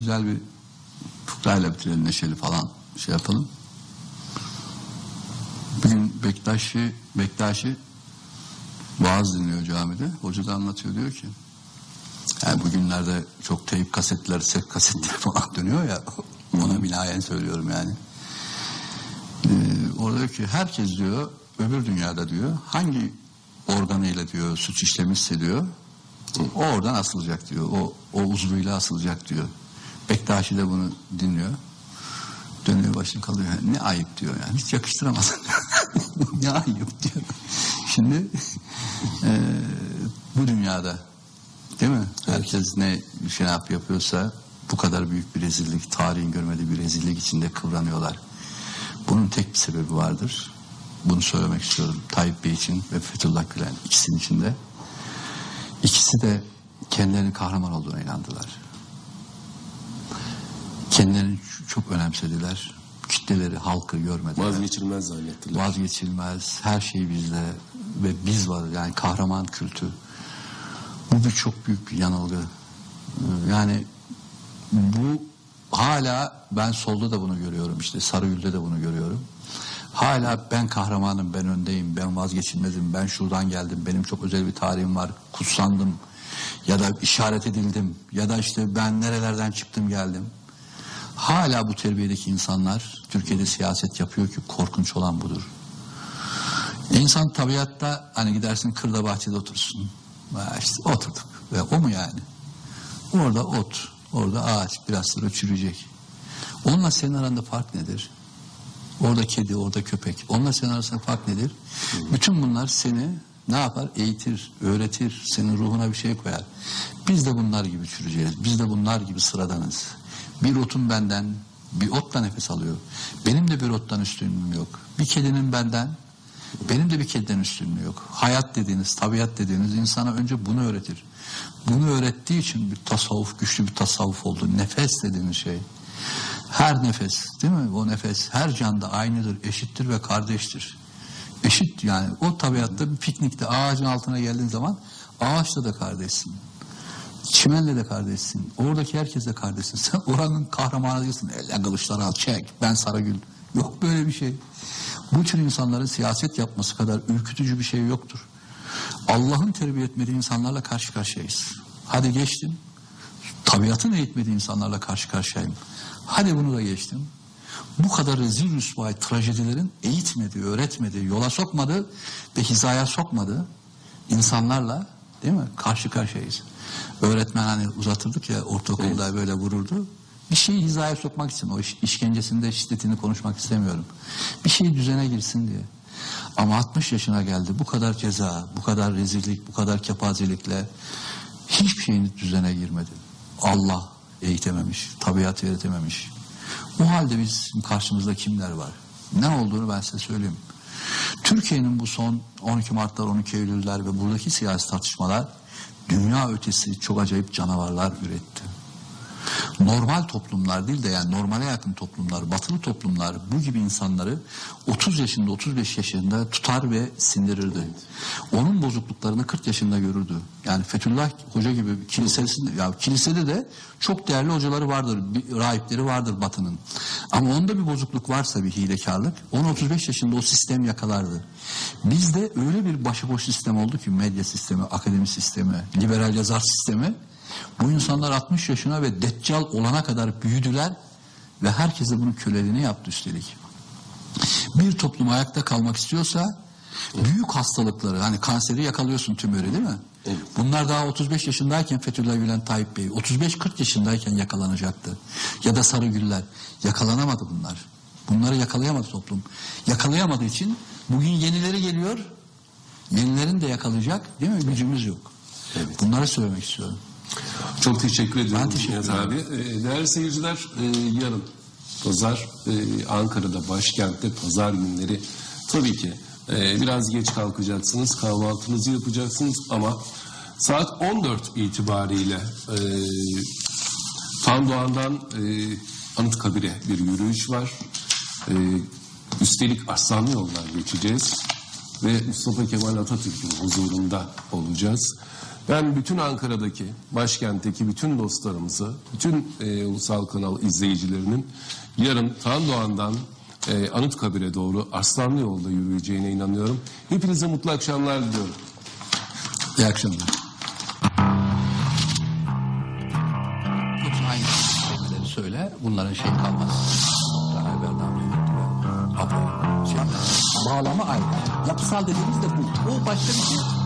güzel bir fıkrayla bitirelim neşeli falan şey yapalım. Bugün Bektaşi, Bektaşi vaaz dinliyor camide. Hoca da anlatıyor diyor ki yani bugünlerde çok teyip kasetler, set kasetleri falan dönüyor ya ona binaen söylüyorum yani. Ee, orada diyor ki herkes diyor öbür dünyada diyor hangi organıyla diyor suç işlemişse diyor o oradan asılacak diyor. O, o uzvuyla asılacak diyor. Bektaşi de bunu dinliyor. Dönüyor başını kalıyor. Ne ayıp diyor yani. Hiç yakıştıramazsın diyor. ne ayıp diyor. Şimdi e, bu dünyada değil mi? Herkes ne şey yap yapıyorsa bu kadar büyük bir rezillik, tarihin görmediği bir rezillik içinde kıvranıyorlar. Bunun tek bir sebebi vardır. Bunu söylemek istiyorum. Tayyip Bey için ve Fethullah Gülen ikisinin içinde. İkisi de kendilerinin kahraman olduğuna inandılar. Kendilerini çok önemsediler. Kitleleri, halkı görmediler. Vazgeçilmez zannettiler. Vazgeçilmez. Her şey bizde ve biz var. Yani kahraman kültü. Bu bir çok büyük bir yanılgı. Ee, Yani bu hala ben solda da bunu görüyorum. işte Sarıgül'de de bunu görüyorum. Hala ben kahramanım, ben öndeyim, ben vazgeçilmezim, ben şuradan geldim, benim çok özel bir tarihim var, kutsandım ya da işaret edildim ya da işte ben nerelerden çıktım geldim. Hala bu terbiyedeki insanlar Türkiye'de siyaset yapıyor ki korkunç olan budur. İnsan tabiatta hani gidersin kırda bahçede otursun. İşte oturduk. Ve o mu yani? Orada ot, orada ağaç biraz sonra çürüyecek. Onunla senin aranda fark nedir? Orada kedi, orada köpek. Onunla senin arasında fark nedir? Bütün bunlar seni ne yapar? Eğitir, öğretir, senin ruhuna bir şey koyar. Biz de bunlar gibi çürüyeceğiz. Biz de bunlar gibi sıradanız. Bir otun benden, bir otla nefes alıyor. Benim de bir ottan üstünlüğüm yok. Bir kedinin benden, benim de bir kediden üstünlüğü yok. Hayat dediğiniz, tabiat dediğiniz insana önce bunu öğretir. Bunu öğrettiği için bir tasavvuf, güçlü bir tasavvuf oldu. Nefes dediğiniz şey. Her nefes değil mi? O nefes her canda aynıdır, eşittir ve kardeştir. Eşit yani o tabiatta bir piknikte ağacın altına geldiğin zaman ağaçla da kardeşsin. Çimenle de kardeşsin. Oradaki herkesle kardeşsin. Sen oranın kahramanı değilsin. Elle kılıçlar al çek. Ben Saragül. Yok böyle bir şey. Bu tür insanların siyaset yapması kadar ürkütücü bir şey yoktur. Allah'ın terbiye etmediği insanlarla karşı karşıyayız. Hadi geçtim. Tabiatın eğitmediği insanlarla karşı karşıyayım. Hadi bunu da geçtim. Bu kadar rezil rüsvay trajedilerin eğitmediği, öğretmediği, yola sokmadığı ve hizaya sokmadığı insanlarla değil mi? Karşı karşıyayız. Öğretmen hani uzatırdık ya ortaokulda böyle vururdu. Bir şeyi hizaya sokmak için o iş, işkencesinde şiddetini konuşmak istemiyorum. Bir şey düzene girsin diye. Ama 60 yaşına geldi bu kadar ceza, bu kadar rezillik, bu kadar kepazelikle hiçbir şeyin düzene girmedi. Allah eğitememiş, tabiat öğretememiş. Bu halde biz karşımızda kimler var? Ne olduğunu ben size söyleyeyim. Türkiye'nin bu son 12 Mart'lar, 12 Eylül'ler ve buradaki siyasi tartışmalar dünya ötesi çok acayip canavarlar üretti. Normal toplumlar değil de yani normale yakın toplumlar, batılı toplumlar bu gibi insanları 30 yaşında 35 yaşında tutar ve sindirirdi. Onun bozukluklarını 40 yaşında görürdü. Yani Fethullah Hoca gibi kilisesinde ya kilisede de çok değerli hocaları vardır, rahipleri vardır batının. Ama onda bir bozukluk varsa bir hilekarlık, onu 35 yaşında o sistem yakalardı. Bizde öyle bir başıboş sistem oldu ki medya sistemi, akademi sistemi, liberal yazar sistemi bu insanlar 60 yaşına ve deccal olana kadar büyüdüler ve herkes de bunun köleliğini yaptı üstelik. Bir toplum ayakta kalmak istiyorsa büyük hastalıkları hani kanseri yakalıyorsun tümörü değil mi? Evet. Bunlar daha 35 yaşındayken Fethullah Gülen Tayyip Bey 35-40 yaşındayken yakalanacaktı. Ya da Sarıgüller yakalanamadı bunlar. Bunları yakalayamadı toplum. Yakalayamadığı için bugün yenileri geliyor. Yenilerini de yakalayacak değil mi? Gücümüz yok. Evet. Bunları söylemek istiyorum. Çok teşekkür ediyorum. Ben teşekkür ederim. abi. Ee, Değerli seyirciler e, yarın pazar e, Ankara'da başkentte pazar günleri tabii ki e, biraz geç kalkacaksınız kahvaltınızı yapacaksınız ama saat 14 itibariyle e, Tan Doğan'dan e, Anıtkabir'e bir yürüyüş var. E, üstelik Arslanlı yoldan geçeceğiz. Ve Mustafa Kemal Atatürk'ün huzurunda olacağız. Ben bütün Ankara'daki, başkentteki bütün dostlarımızı, bütün e, Ulusal Kanal izleyicilerinin yarın Tan Doğan'dan e, Anıtkabir'e doğru Arslanlı yolda yürüyeceğine inanıyorum. Hepinize mutlu akşamlar diliyorum. İyi akşamlar. Aynı. Bunların şey kalmaz. Daha evvelden adı, şey, bağlama aynı. Yapısal dediğimiz de bu. O başka bir şey.